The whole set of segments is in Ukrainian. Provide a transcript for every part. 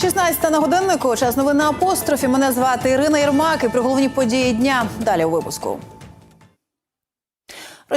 Шістнадцята на годиннику. Час новин на апострофі. Мене звати Ірина Єрмак і про головні події дня. Далі у випуску.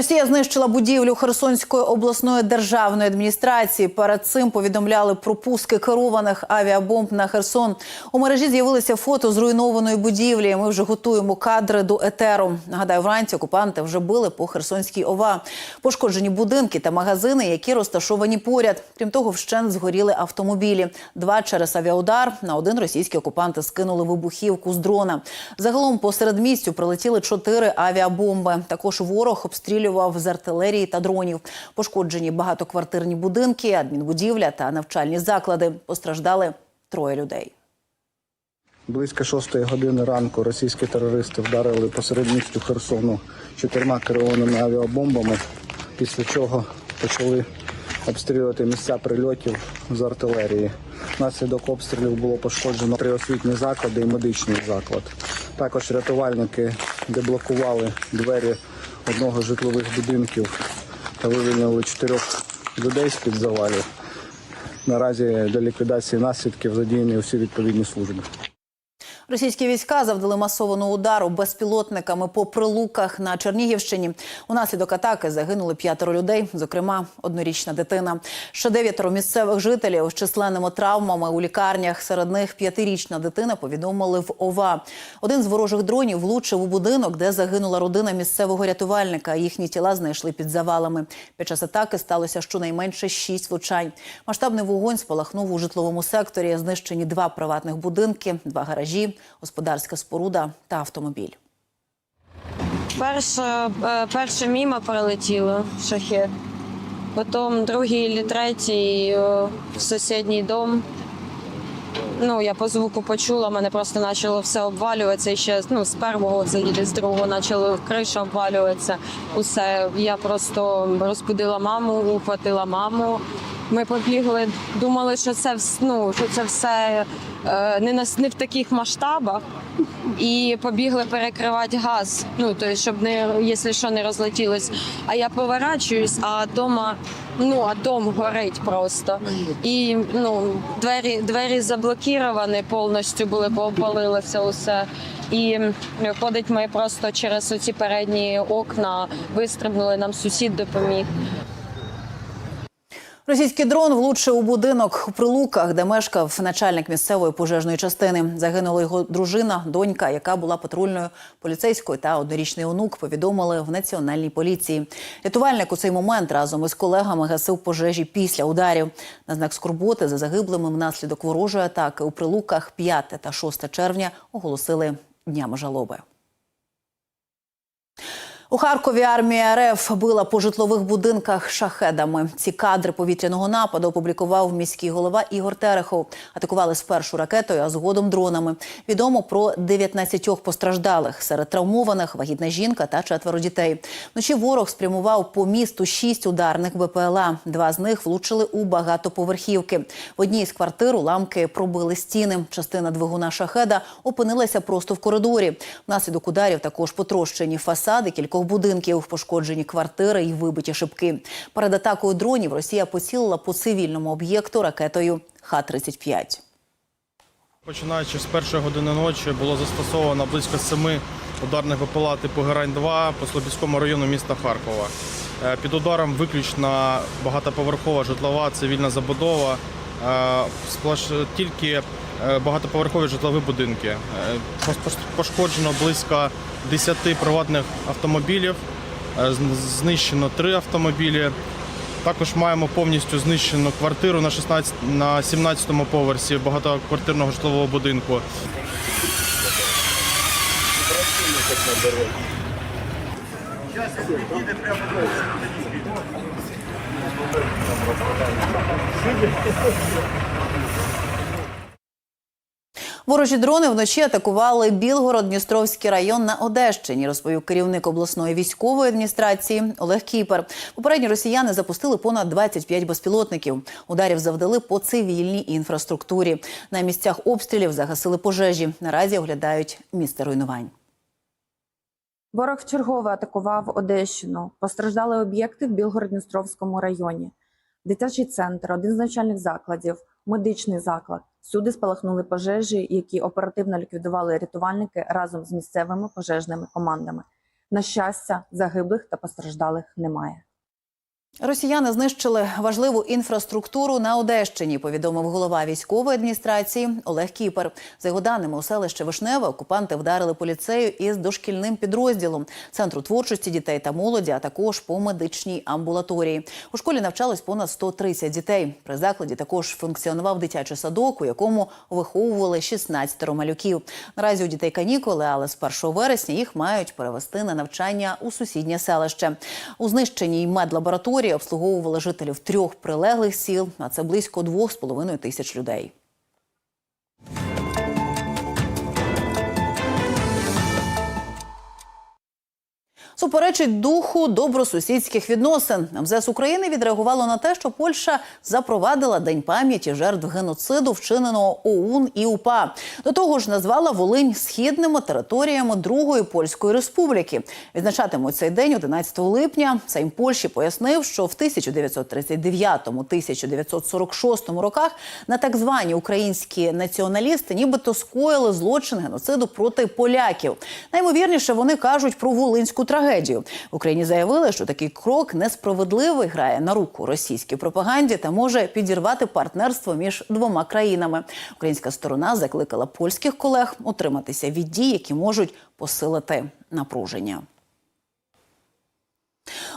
Росія знищила будівлю Херсонської обласної державної адміністрації. Перед цим повідомляли про пуски керованих авіабомб на Херсон. У мережі з'явилися фото зруйнованої будівлі. Ми вже готуємо кадри до етеру. Нагадаю, вранці окупанти вже били по Херсонській ОВА. Пошкоджені будинки та магазини, які розташовані поряд. Крім того, вщент згоріли автомобілі. Два через авіаудар. На один російські окупанти скинули вибухівку з дрона. Загалом по середмістю прилетіли чотири авіабомби. Також ворог обстрілював з артилерії та дронів. Пошкоджені багатоквартирні будинки, адмінбудівля та навчальні заклади. Постраждали троє людей. Близько шостої години ранку російські терористи вдарили посеред місту Херсону чотирма керованими авіабомбами, після чого почали обстрілювати місця прильотів з артилерії. Внаслідок обстрілів було пошкоджено три освітні заклади і медичний заклад. Також рятувальники деблокували двері одного з житлових будинків та вивільнили чотирьох людей з-під завалів. Наразі для ліквідації наслідків задіяні усі відповідні служби. Російські війська завдали масованого удару безпілотниками по прилуках на Чернігівщині. Унаслідок атаки загинули п'ятеро людей, зокрема однорічна дитина. Ще дев'ятеро місцевих жителів з численними травмами у лікарнях. Серед них п'ятирічна дитина повідомили в ОВА. Один з ворожих дронів влучив у будинок, де загинула родина місцевого рятувальника. Їхні тіла знайшли під завалами. Під час атаки сталося щонайменше шість влучань. Масштабний вогонь спалахнув у житловому секторі. Знищені два приватних будинки, два гаражі господарська споруда та автомобіль. Перше, е, перше мімо прилетіло шахет. Потім другий і третій е, в сусідній дом. Ну, я по звуку почула, мене просто почало все обвалюватися. І ще ну, з першого заїде, з другого почало криша обвалюватися. Усе. Я просто розбудила маму, ухватила маму. Ми побігли, думали, що це ну, що це все е, не, на, не в таких масштабах. І побігли перекривати газ. Ну, то щоб не, якщо що, не розлетілось. А я поворачуюсь, а дома, ну, а дом горить просто. І ну, двері, двері заблоковані повністю були, поопалилося усе. І ходить ми просто через оці передні окна, вистрибнули, нам сусід допоміг. Російський дрон влучив у будинок у Прилуках, де мешкав начальник місцевої пожежної частини. Загинула його дружина, донька, яка була патрульною поліцейською та однорічний онук. Повідомили в національній поліції. Рятувальник у цей момент разом із колегами гасив пожежі після ударів. На знак скорботи за загиблими внаслідок ворожої атаки у Прилуках 5 та 6 червня оголосили днями жалоби. У Харкові армія РФ била по житлових будинках шахедами. Ці кадри повітряного нападу опублікував міський голова Ігор Терехов. Атакували спершу ракетою, а згодом дронами. Відомо про 19 постраждалих. Серед травмованих вагітна жінка та четверо дітей. Вночі ворог спрямував по місту шість ударних БПЛА. Два з них влучили у багатоповерхівки. В одній з квартир уламки пробили стіни. Частина двигуна шахеда опинилася просто в коридорі. Внаслідок ударів також потрощені фасади кількох будинків, пошкоджені квартири і вибиті шибки. Перед атакою дронів Росія поцілила по цивільному об'єкту ракетою Х-35. Починаючи з першої години ночі було застосовано близько семи ударних БПЛА типу Герань-2 по Слобідському району міста Харкова. Е, Під ударом виключно багатоповерхова житлова цивільна забудова, е, тільки багатоповерхові житлові будинки. Е, Пошкоджено близько 10 приватних автомобілів, е, знищено 3 автомобілі. Також маємо повністю знищену квартиру на 16, на 17-му поверсі багатоквартирного житлового будинку. Ворожі дрони вночі атакували Білгород-Дністровський район на Одещині, розповів керівник обласної військової адміністрації Олег Кіпер. Попередні росіяни запустили понад 25 безпілотників. Ударів завдали по цивільній інфраструктурі. На місцях обстрілів загасили пожежі. Наразі оглядають місце руйнувань. Ворог вчергове атакував Одещину. Постраждали об'єкти в Білгород-Дністровському районі. Дитячий центр, один з навчальних закладів, медичний заклад. Всюди спалахнули пожежі, які оперативно ліквідували рятувальники разом з місцевими пожежними командами. На щастя, загиблих та постраждалих немає. Росіяни знищили важливу інфраструктуру на Одещині. Повідомив голова військової адміністрації Олег Кіпер. За його даними, у селище Вишневе окупанти вдарили по ліцею із дошкільним підрозділом центру творчості дітей та молоді, а також по медичній амбулаторії. У школі навчалось понад 130 дітей. При закладі також функціонував дитячий садок, у якому виховували 16 малюків. Наразі у дітей канікули, але з 1 вересня їх мають перевести на навчання у сусіднє селище. У знищеній медлабораторії обслуговували жителів трьох прилеглих сіл, а це близько 2,5 тисяч людей. Суперечить духу добросусідських відносин. МЗС України відреагувало на те, що Польща запровадила день пам'яті жертв геноциду, вчиненого ОУН і УПА. До того ж, назвала Волинь східними територіями Другої польської республіки. Відзначатимуть цей день 11 липня. Сейм Польщі пояснив, що в 1939-1946 роках на так звані українські націоналісти нібито скоїли злочин геноциду проти поляків. Наймовірніше вони кажуть про волинську трагедію. В Україні заявили, що такий крок несправедливий грає на руку російській пропаганді та може підірвати партнерство між двома країнами. Українська сторона закликала польських колег утриматися від дій, які можуть посилити напруження.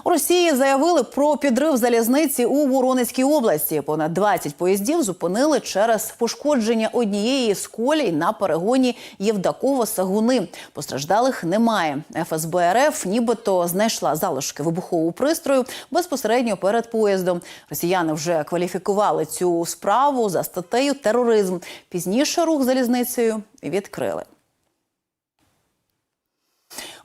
У Росії заявили про підрив залізниці у Воронезькій області. Понад 20 поїздів зупинили через пошкодження однієї з колій на перегоні Євдакова-Сагуни. Постраждалих немає. ФСБ РФ нібито знайшла залишки вибухового пристрою безпосередньо перед поїздом. Росіяни вже кваліфікували цю справу за статтею тероризм. Пізніше рух залізницею відкрили.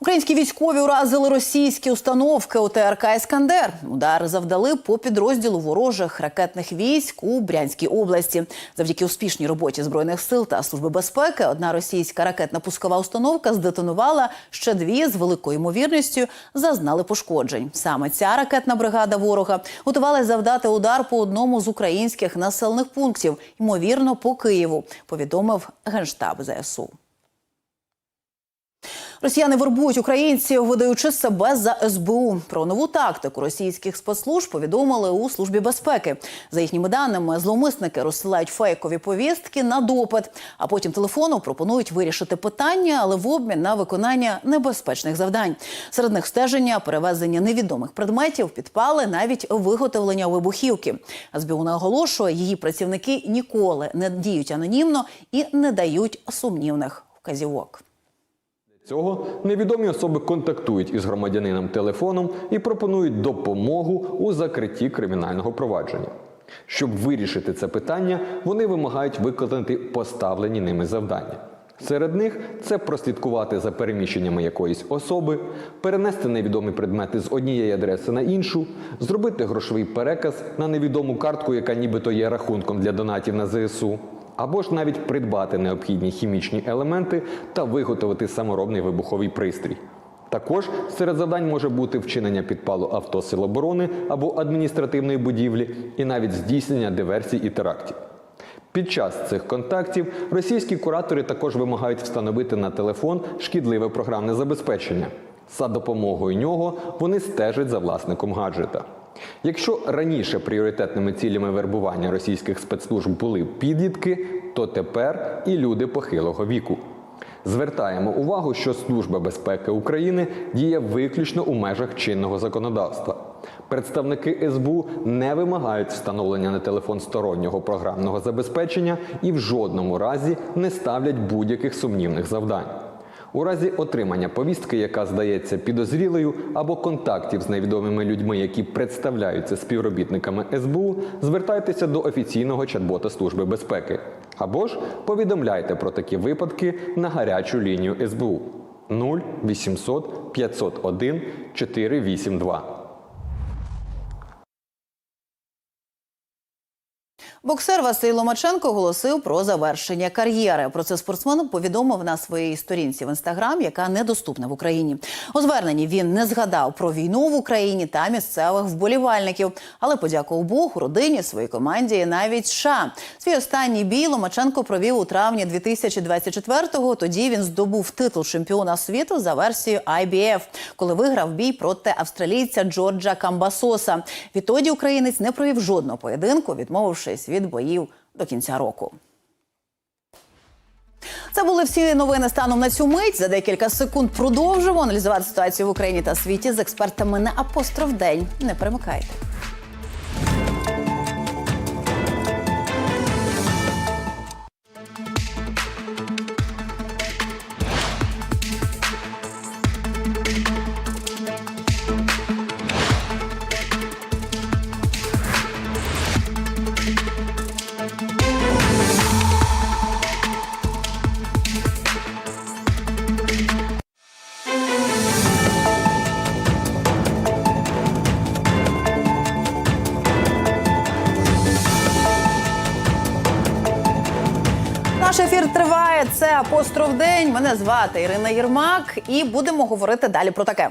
Українські військові уразили російські установки у ТРК Іскандер. Удари завдали по підрозділу ворожих ракетних військ у Брянській області. Завдяки успішній роботі збройних сил та служби безпеки одна російська ракетна пускова установка здетонувала. Ще дві з великою ймовірністю зазнали пошкоджень. Саме ця ракетна бригада ворога готувалась завдати удар по одному з українських населених пунктів, ймовірно, по Києву. Повідомив генштаб ЗСУ. Росіяни вербують українців, видаючи себе за СБУ. Про нову тактику російських спецслужб повідомили у службі безпеки. За їхніми даними, зловмисники розсилають фейкові повістки на допит, а потім телефону пропонують вирішити питання, але в обмін на виконання небезпечних завдань. Серед них стеження, перевезення невідомих предметів, підпали, навіть виготовлення вибухівки. СБУ наголошує, її працівники ніколи не діють анонімно і не дають сумнівних вказівок. Цього невідомі особи контактують із громадянином телефоном і пропонують допомогу у закритті кримінального провадження. Щоб вирішити це питання, вони вимагають виконати поставлені ними завдання. Серед них це прослідкувати за переміщеннями якоїсь особи, перенести невідомі предмети з однієї адреси на іншу, зробити грошовий переказ на невідому картку, яка нібито є рахунком для донатів на ЗСУ, або ж навіть придбати необхідні хімічні елементи та виготовити саморобний вибуховий пристрій. Також серед завдань може бути вчинення підпалу авто Сил оборони або адміністративної будівлі, і навіть здійснення диверсій і терактів. Під час цих контактів російські куратори також вимагають встановити на телефон шкідливе програмне забезпечення. За допомогою нього вони стежать за власником гаджета. Якщо раніше пріоритетними цілями вербування російських спецслужб були підлітки, то тепер і люди похилого віку. Звертаємо увагу, що Служба безпеки України діє виключно у межах чинного законодавства. Представники СБУ не вимагають встановлення на телефон стороннього програмного забезпечення і в жодному разі не ставлять будь-яких сумнівних завдань. У разі отримання повістки, яка здається підозрілою, або контактів з невідомими людьми, які представляються співробітниками СБУ, звертайтеся до офіційного чат-бота Служби безпеки. Або ж повідомляйте про такі випадки на гарячу лінію СБУ 0800 501 482. Боксер Василь Ломаченко оголосив про завершення кар'єри. Про це спортсмен повідомив на своїй сторінці в інстаграм, яка недоступна в Україні. У зверненні він не згадав про війну в Україні та місцевих вболівальників, але подякував Богу, родині, своїй команді і навіть США. Свій останній бій Ломаченко провів у травні 2024-го. Тоді він здобув титул чемпіона світу за версією IBF, коли виграв бій проти австралійця Джорджа Камбасоса. Відтоді українець не провів жодного поєдинку, відмовившись від боїв до кінця року. Це були всі новини станом на цю мить. За декілька секунд продовжимо аналізувати ситуацію в Україні та світі з експертами на апостроф день. Не перемикайте. Наш ефір триває. Це апостроф день. Мене звати Ірина Єрмак, і будемо говорити далі про таке.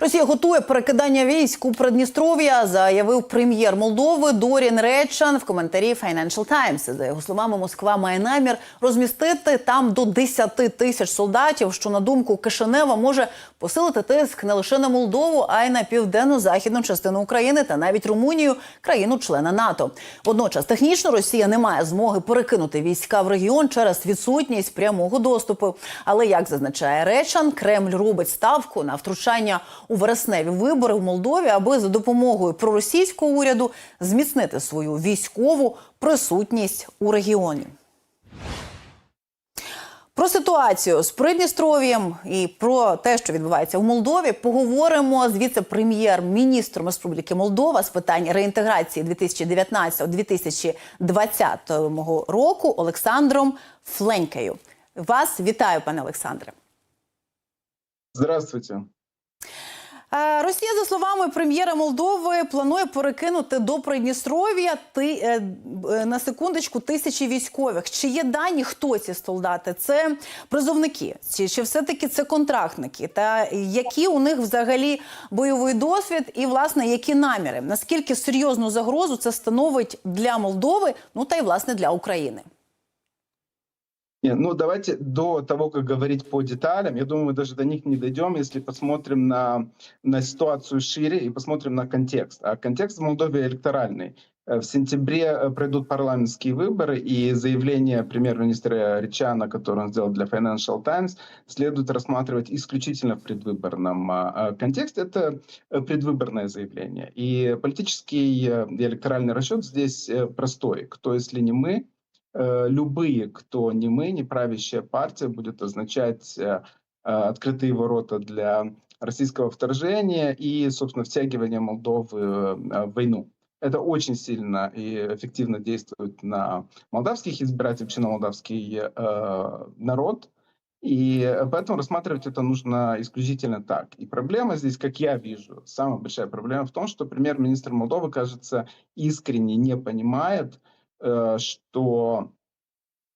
Росія готує перекидання військ у Придністров'я, заявив прем'єр Молдови Дорін Речан в коментарі Financial Times. За його словами, Москва має намір розмістити там до 10 тисяч солдатів, що на думку Кишинева може посилити тиск не лише на Молдову, а й на південно-західну частину України та навіть Румунію, країну-члена НАТО. Водночас технічно Росія не має змоги перекинути війська в регіон через відсутність прямого доступу. Але як зазначає Речан, Кремль робить ставку на втручання у вересневі вибори в Молдові, аби за допомогою проросійського уряду зміцнити свою військову присутність у регіоні. Про ситуацію з Придністров'ям і про те, що відбувається в Молдові, поговоримо з віце-прем'єр-міністром Республіки Молдова з питань реінтеграції 2019-2020 року Олександром Фленькею. Вас вітаю, пане Олександре. Здравствуйте. Е, Росія, за словами прем'єра Молдови, планує перекинути до Придністров'я ти е, е, на секундочку тисячі військових. Чи є дані, хто ці солдати? Це призовники, чи, чи все-таки це контрактники? Та які у них взагалі бойовий досвід, і власне які наміри? Наскільки серйозну загрозу це становить для Молдови? Ну та й власне для України? Ну, давайте до того, как говорить по деталям, я думаю, мы даже до них не дойдем, если посмотрим на, на ситуацию шире и посмотрим на контекст. А контекст в Молдове электоральный. Э, В сентябре э, пройдут парламентские выборы, и заявление премьер-министра Ричана, которое он сделал для Financial Times, следует рассматривать исключительно в предвыборном а, а, контексте. Это э, предвыборное заявление. И политический и электоральный расчет здесь простой. Кто, если не мы, э, любые, кто не мы, не правящая партия, будет означать э, э, открытые ворота для российского вторжения и, собственно, втягивание Молдовы э, в войну. Это очень сильно и эффективно действует на молдавских избирателей, вообще на молдавский э, народ. И поэтому рассматривать это нужно исключительно так. И проблема здесь, как я вижу, самая большая проблема в том, что премьер-министр Молдовы, кажется, искренне не понимает, э, что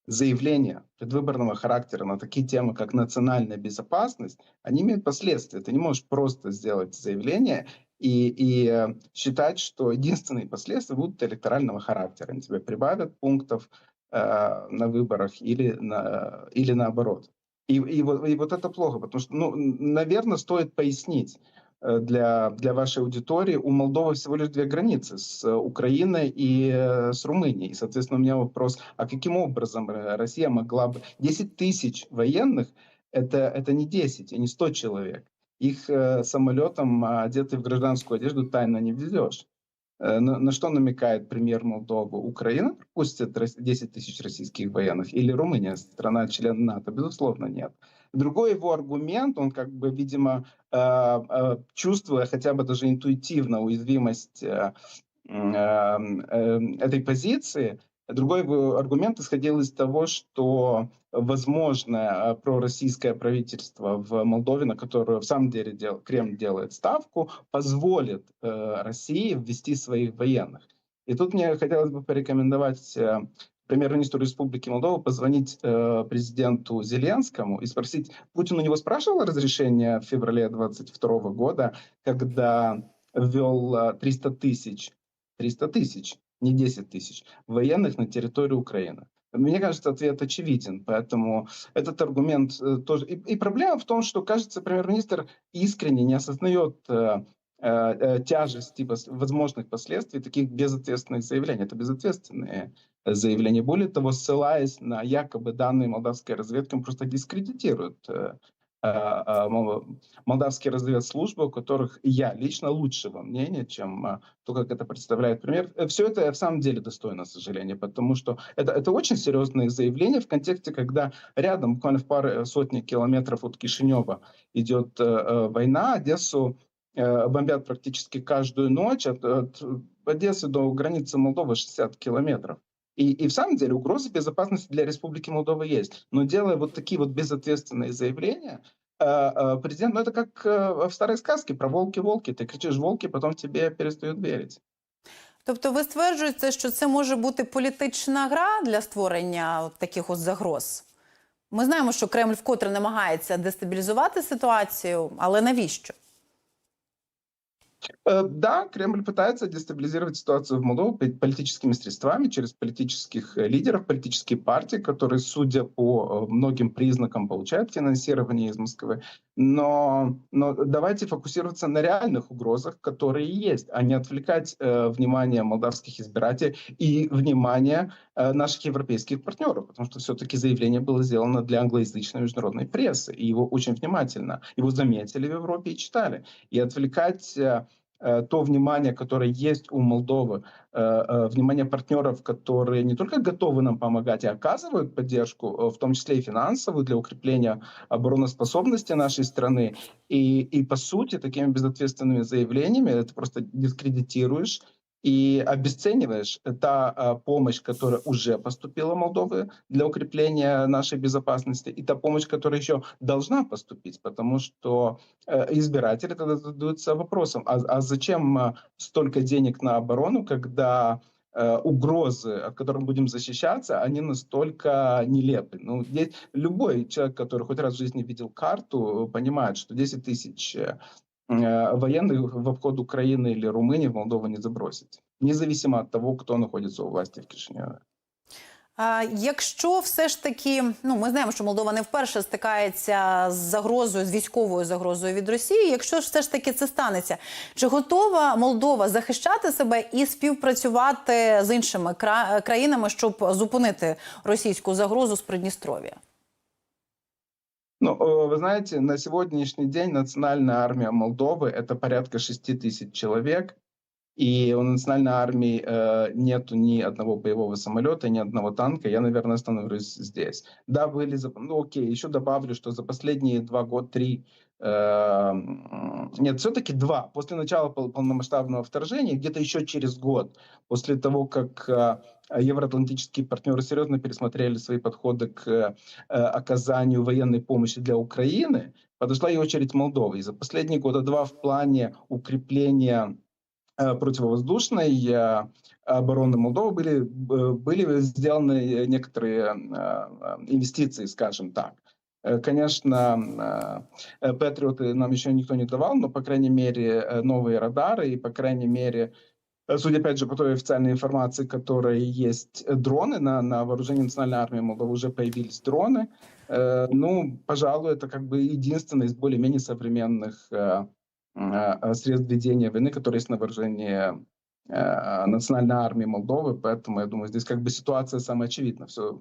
заявления предвыборного характера на такие темы, как национальная безопасность, они имеют последствия. Ты не можешь просто сделать заявление и, и э, считать, что единственные последствия будут электорального характера. Они тебе прибавят пунктов э, на выборах или, на, или наоборот. И, и, вот, и вот это плохо, потому что, ну, наверное, стоит пояснить э, для, для вашей аудитории, у Молдовы всего лишь две границы с э, Украиной и э, с Румынией. И, соответственно, у меня вопрос, а каким образом э, Россия могла бы... 10 тысяч военных это, это не 10, и не 100 человек. Их э, самолетом, а, одетый в гражданскую одежду, тайно не везешь. Э, На, на что намекает премьер Молдовы? Украина пропустит рос- 10 тысяч российских военных или Румыния, страна-член НАТО? Безусловно, нет. Другой его аргумент, он как бы, видимо, э, э, чувствуя хотя бы даже интуитивно уязвимость э, м, э, э, этой позиции, другой его аргумент исходил из того, что возможное э, пророссийское правительство в Молдове, на которое в самом деле дел- Кремль делает ставку, позволит э, России ввести своих военных. И тут мне хотелось бы порекомендовать премьер-министру Республики Молдова позвонить э, президенту Зеленскому и спросить, Путин у него спрашивал разрешение в феврале 22 года, когда ввел э, 300 тысяч, 300 тысяч, не 10 тысяч военных на территорию Украины. Мне кажется, ответ очевиден, поэтому этот аргумент э, тоже... И, и проблема в том, что, кажется, премьер-министр искренне не осознает э, э, э, тяжести пос- возможных последствий таких безответственных заявлений. Это безответственные заявления. Более того, ссылаясь на якобы данные молдавской разведки, он просто дискредитирует э, э, э, мол- молдавские разведслужбы, у которых я лично лучшего мнения, чем то, как это представляет премьер. Все это в самом деле достойно сожаления, потому что это, это очень серьезные заявления в контексте, когда рядом, буквально в паре сотни километров от Кишинева идет война, Одессу бомбят практически каждую ночь, от, от Одессы до границы Молдовы 60 километров. И, и в самом деле угроза безопасности для Республики Молдова есть. Но делая вот такие вот безответственные заявления, э, э, президент, ну это как э, в старой сказке про волки-волки. Ты кричишь волки, потом тебе перестают верить. Тобто, ви стверджуєте, що це може бути політична гра для створення от таких от загроз? Ми знаємо, що Кремль вкотре намагається дестабілізувати ситуацію, але навіщо? Э, Да, Кремль пытается дестабилизировать ситуацию в Молдове политическими средствами, через политических э, лидеров, политические партии, которые, судя по э, многим признакам, получают финансирование из Москвы. Но, но давайте фокусироваться на реальных угрозах, которые есть, а не отвлекать э, внимание молдавских избирателей и внимание э, наших европейских партнеров, потому что все-таки заявление было сделано для англоязычной международной прессы, и его очень внимательно, его заметили в Европе и читали. И отвлекать то внимание, которое есть у Молдовы, э, э, внимание партнеров, которые не только готовы нам помогать, и оказывают поддержку, э, в том числе и финансовую, для укрепления обороноспособности нашей страны. И, и по сути, такими безответственными заявлениями это просто дискредитируешь и обесцениваешь та помощь, которая уже поступила Молдове для укрепления нашей безопасности, и та помощь, которая еще должна поступить, потому что э, избиратели тогда задаются вопросом, а, а зачем а, столько денег на оборону, когда э, угрозы, от которых будем защищаться, они настолько нелепы. Ну, здесь любой человек, который хоть раз в жизни видел карту, понимает, что 10 тысяч э, военных в обход Украины или Румынии в Молдову не забросить. Независимо от того, кто находится у власти в Кишиневе. А, якщо все ж таки, ну ми знаємо, що Молдова не вперше стикається з загрозою, з військовою загрозою від Росії. Якщо ж все ж таки це станеться, чи готова Молдова захищати себе і співпрацювати з іншими кра- країнами, щоб зупинити російську загрозу з Придністров'я? Ну, э, вы знаете, на сегодняшний день национальная армия Молдовы это порядка 6 тысяч человек, и у национальной армии э, нету ни одного боевого самолета, ни одного танка. Я, наверное, остановлюсь здесь. Да, были, ну окей, еще добавлю, что за последние два года, три, э, нет, все-таки два. После начала пол- полномасштабного вторжения, где-то еще через год, после того, как э, евроатлантические партнеры серьезно пересмотрели свои подходы к э, оказанию военной помощи для Украины, подошла и очередь Молдовы. И за последние года два в плане укрепления э, противовоздушной э, обороны Молдовы были, были сделаны некоторые инвестиции, скажем так. Конечно, Патриоты нам еще никто не давал, но, по крайней мере, новые радары и, по крайней мере, судя, опять же, по той официальной информации, которая есть, э, дроны на, на вооружении Национальной армии Молдовы уже появились дроны. Э, Ну, пожалуй, это как бы единственный из более-менее современных э, э, средств ведения войны, которые есть на вооружении э, Национальной армии Молдовы, поэтому я думаю, здесь как бы ситуация самая очевидна. Все.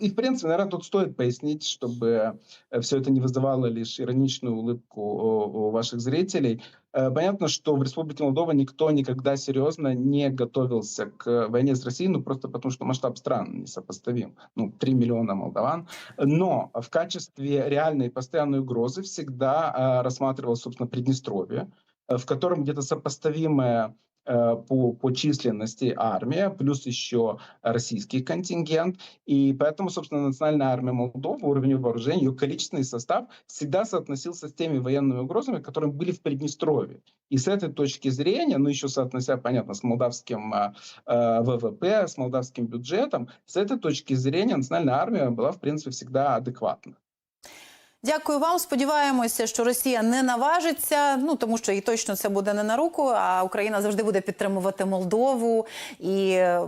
И, в принципе, наверное, тут стоит пояснить, чтобы все это не вызывало лишь ироничную улыбку у, ваших зрителей. Э, Понятно, что в Республике Молдова никто никогда серьезно не готовился к войне с Россией, ну просто потому что масштаб стран несопоставим. Ну, 3 миллиона молдаван. Но в качестве реальной постоянной угрозы всегда э, рассматривалось, собственно, Приднестровье, э, в котором где-то сопоставимое э, по, по численности армия, плюс еще российский контингент. И поэтому, собственно, Национальная армия Молдовы, уровень вооружения, ее количественный состав всегда соотносился с теми военными угрозами, которые были в Приднестровье. И с этой точки зрения, ну еще соотнося, понятно, с молдавским э, э, ВВП, с молдавским бюджетом, с этой точки зрения национальная армия была, в принципе, всегда адекватна. Дякую вам. Сподіваємося, що Росія не наважиться. Ну тому що і точно це буде не на руку. А Україна завжди буде підтримувати Молдову і. е,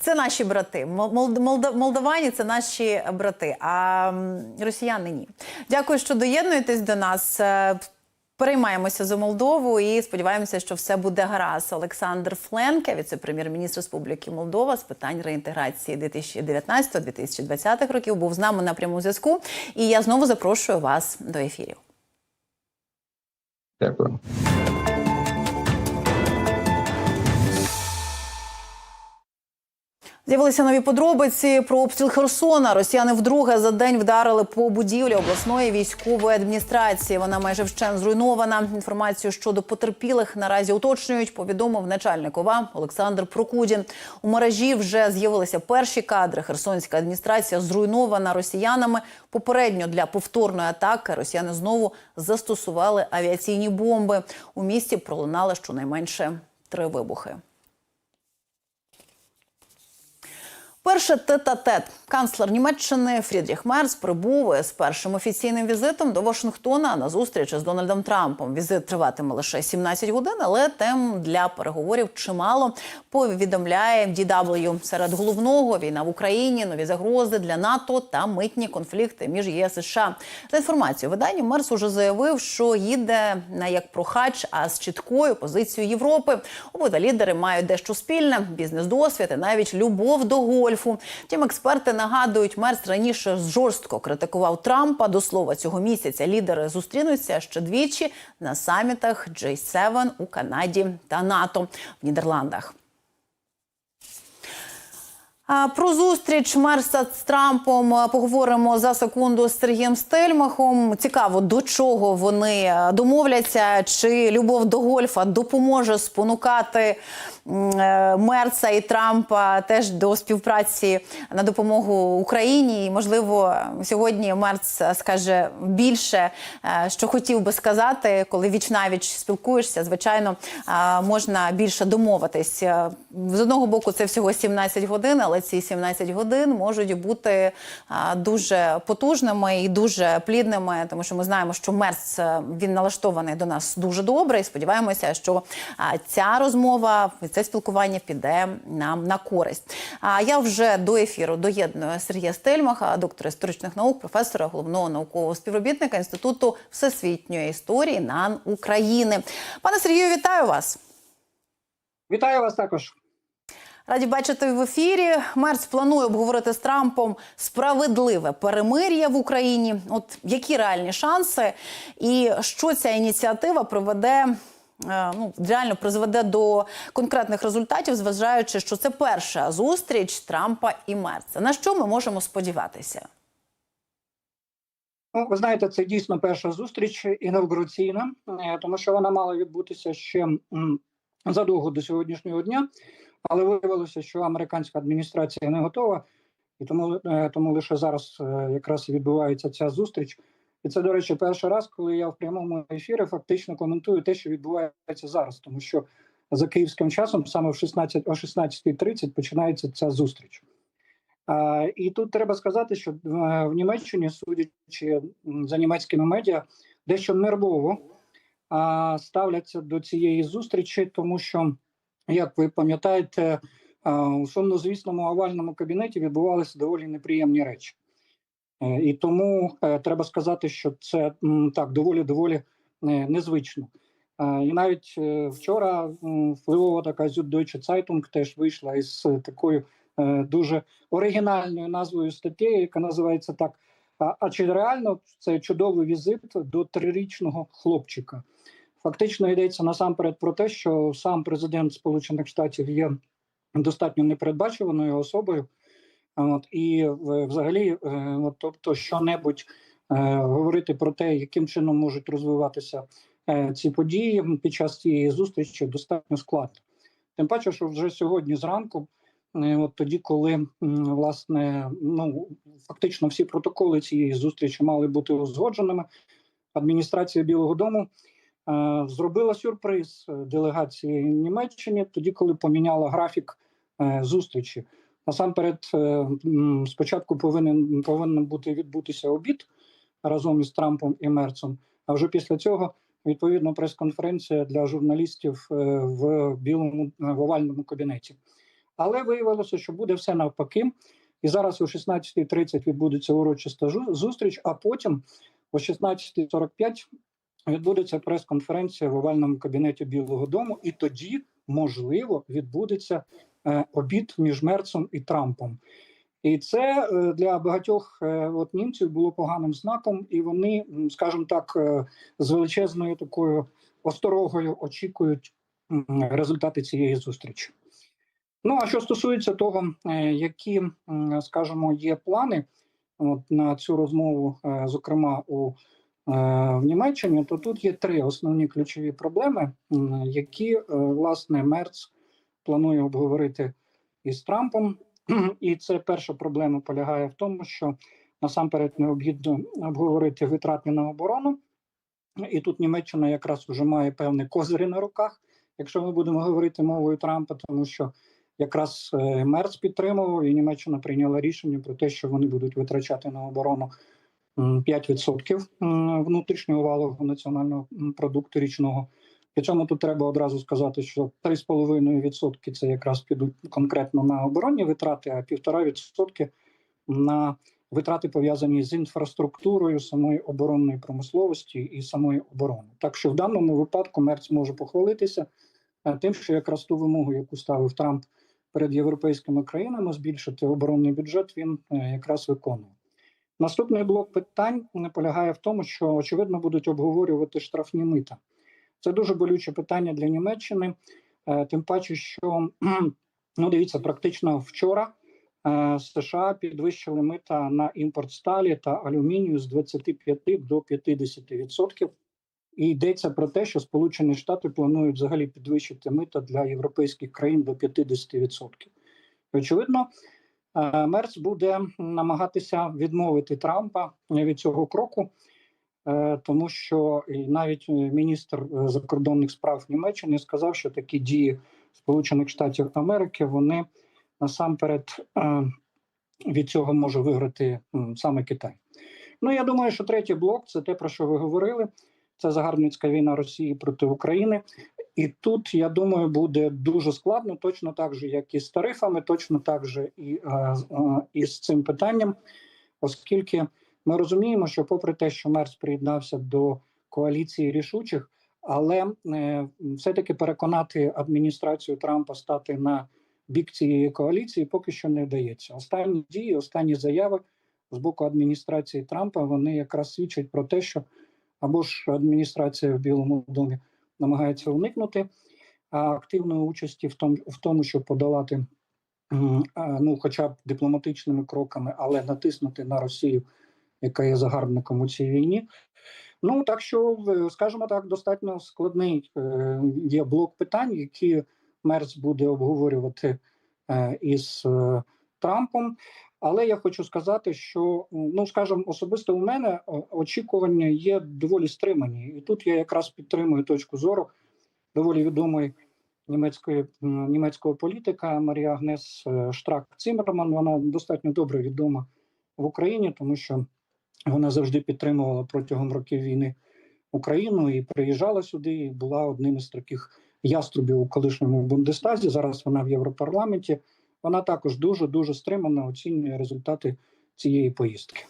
Це наші брати. Мол- Молда- Молдавані це наші брати, а росіяни ні. Дякую, що доєднуєтесь до нас. Переймаємося за Молдову і сподіваємося, що все буде гаразд. Олександр Фленке, віце-прем'єр-міністр Республіки Молдова з питань реінтеграції 2019-2020 років, був з нами на прямому зв'язку. І я знову запрошую вас до ефірів. Дякую. З'явилися нові подробиці про обстріл Херсона. Росіяни вдруге за день вдарили по будівлі обласної військової адміністрації. Вона майже вщен зруйнована. Інформацію щодо потерпілих наразі уточнюють. Повідомив начальник ОВА Олександр Прокудін. У мережі вже з'явилися перші кадри. Херсонська адміністрація зруйнована росіянами. Попередньо для повторної атаки росіяни знову застосували авіаційні бомби. У місті пролунали щонайменше три вибухи. Перше тет-а-тет. Канцлер Німеччини Фрідріх Мерц прибув з першим офіційним візитом до Вашингтона на зустріч з Дональдом Трампом. Візит триватиме лише 17 годин, але тем для переговорів чимало. Повідомляє DW. серед головного війна в Україні, нові загрози для НАТО та митні конфлікти між ЄС і США. За інформацією видання Мерц уже заявив, що їде не як прохач, а з чіткою позицією Європи. Обидва лідери мають дещо спільне: бізнес-досвід і навіть любов до гольфу. Втім, експерти нагадують, Мерс раніше жорстко критикував Трампа. До слова, цього місяця лідери зустрінуться ще двічі на самітах G7 у Канаді та НАТО в Нідерландах. Про зустріч Мерса з Трампом поговоримо за секунду з Сергієм Стельмахом. Цікаво, до чого вони домовляться, чи любов до гольфа допоможе спонукати е, Мерса і Трампа теж до співпраці на допомогу Україні. І можливо, сьогодні Мерц скаже більше, е, що хотів би сказати, коли віч спілкуєшся. Звичайно, можна більше домовитись. Е, З одного боку, це всього 17 годин, але ці 17 годин можуть бути дуже потужними і дуже плідними, тому що ми знаємо, що Мерц е, він налаштований до нас дуже добре, і сподіваємося, що ця розмова це спілкування піде нам на користь. А я вже до ефіру доєдную Сергія Стельмаха, доктора історичних наук, професора головного наукового співробітника інституту всесвітньої історії НАН України. Пане Сергію, вітаю вас. Вітаю вас також. Раді бачити в ефірі. Мерц планує обговорити з Трампом справедливе перемир'я в Україні. От які реальні шанси, і що ця ініціатива приведе. е, Ну, реально призведе до конкретних результатів, зважаючи, що це перша зустріч Трампа і Мерца. На що ми можемо сподіватися? Ну, ви знаєте, це дійсно перша зустріч інавгураційна, е, тому що вона мала відбутися ще задовго до сьогоднішнього дня, але виявилося, що американська адміністрація не готова, і тому, е, тому лише зараз е, якраз відбувається ця зустріч. І це, до речі, перший раз, коли я в прямому ефірі фактично коментую те, що відбувається зараз, тому що за київським часом саме в 16, о 16.30 починається ця зустріч. І тут треба сказати, що е, в Німеччині, судячи за німецькими медіа, дещо нервово ставляться до цієї зустрічі, тому що, як ви пам'ятаєте, у сумнозвісному овальному кабінеті відбувалися доволі неприємні речі. Е, І тому е, треба сказати, що це так доволі доволі е, незвично. І навіть вчора впливова така Süddeutsche Zeitung теж вийшла із такою дуже оригінальною назвою статті, яка називається так: а чи реально це чудовий візит до трирічного хлопчика? Фактично йдеться насамперед про те, що сам президент Сполучених Штатів є достатньо непередбачуваною особою. От, і взагалі, е, от, тобто, що-небудь е, говорити про те, яким чином можуть розвиватися е, ці події під час цієї зустрічі достатньо складно. Тим паче, що вже сьогодні зранку, от тоді, коли власне ну фактично всі протоколи цієї зустрічі мали бути узгодженими, адміністрація Білого Дому зробила сюрприз е, делегації Німеччини, тоді, коли поміняла графік е, зустрічі. Насамперед, е, спочатку повинен повинен бути відбутися обід разом із Трампом і Мерцем. А вже після цього відповідно прес-конференція для журналістів е, в білому е, в овальному кабінеті. Але виявилося, що буде все навпаки. І зараз о 16.30 відбудеться урочиста зустріч, а потім о 16.45 відбудеться прес-конференція в овальному кабінеті Білого Дому, і тоді, можливо, відбудеться е, обід між Мерцем і Трампом. І це е, для багатьох е, от німців було поганим знаком, і вони, скажімо так, з величезною такою осторогою очікують результати цієї зустрічі. Ну а що стосується того, які, скажімо, є плани от, на цю розмову, зокрема у в Німеччині, то тут є три основні ключові проблеми, які е, власне Мерц планує обговорити із Трампом. І це перша проблема полягає в тому, що насамперед необхідно обговорити витрати на оборону. І тут Німеччина якраз вже має певні козирі на руках, якщо ми будемо говорити мовою Трампа, тому що якраз е, Мерц підтримував, і Німеччина прийняла рішення про те, що вони будуть витрачати на оборону 5% внутрішнього валового національного продукту річного. При цьому тут треба одразу сказати, що 3,5% це якраз підуть конкретно на оборонні витрати, а 1,5% на витрати пов'язані з інфраструктурою самої оборонної промисловості і самої оборони. Так що в даному випадку Мерц може похвалитися е, тим, що якраз ту вимогу, яку ставив Трамп перед європейськими країнами, збільшити оборонний бюджет, він е, якраз виконує. Наступний блок питань полягає в тому, що очевидно будуть обговорювати штрафні мита. Це дуже болюче питання для Німеччини, е, тим паче, що ну дивіться, практично вчора е, США підвищили мита на імпорт сталі та алюмінію з 25 до 50%. І йдеться про те, що Сполучені Штати планують взагалі підвищити мита для європейських країн до 50%. Очевидно, Мерц буде намагатися відмовити Трампа від цього кроку. Е, тому що навіть е, міністр е, закордонних справ Німеччини сказав, що такі дії Сполучених Штатів Америки вони насамперед е, від цього може виграти саме Китай. Ну я думаю, що третій блок це те, про що ви говорили. Це загарбницька війна Росії проти України. І тут я думаю, буде дуже складно, точно так же, як і з тарифами, точно так же і, е, е, і з цим питанням, оскільки ми розуміємо, що, попри те, що Мерц приєднався до коаліції рішучих, але е, все-таки переконати адміністрацію Трампа стати на бік цієї коаліції поки що не вдається. Останні дії, останні заяви з боку адміністрації Трампа вони якраз свідчать про те, що або ж адміністрація в Білому домі намагається уникнути активної участі в тому, в тому, щоб подолати ну, хоча б дипломатичними кроками, але натиснути на Росію, яка є загарбником у цій війні. Ну так що, скажімо так, достатньо складний е, є блок питань, які Мерц буде обговорювати е, із е, Трампом. Але я хочу сказати, що ну скажімо, особисто у мене очікування є доволі стримані, і тут я якраз підтримую точку зору доволі відомої німецької німецького політика Марія Агнес е, Штрак Циммерман. Вона достатньо добре відома в Україні, тому що вона завжди підтримувала протягом років війни Україну і приїжджала сюди, і була одним із таких яструбів у колишньому Бундестазі. Зараз вона в Європарламенті. Вона також дуже дуже стримано оцінює результати цієї поїздки.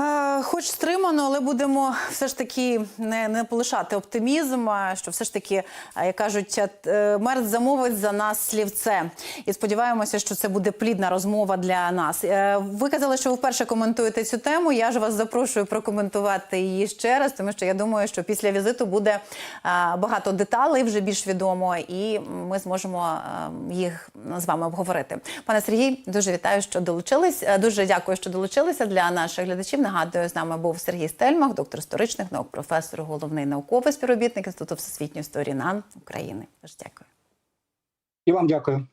Е, Хоч стримано, але будемо все ж таки не, не полишати оптимізм, що все ж таки, як кажуть, е, Мерц замовить за нас слівце. І сподіваємося, що це буде плідна розмова для нас. Е, Ви казали, що ви вперше коментуєте цю тему. Я ж вас запрошую прокоментувати її ще раз, тому що я думаю, що після візиту буде е, багато деталей вже більш відомо, і ми зможемо е, їх з вами обговорити. Пане Сергій, дуже вітаю, що долучились. Е, Дуже дякую, що долучилися для наших глядачів. Нагадую, з нами був Сергій Стельмах, доктор історичних наук, професор, головний науковий співробітник Інституту всесвітньої історії НАН України. Тож дякую. І вам дякую.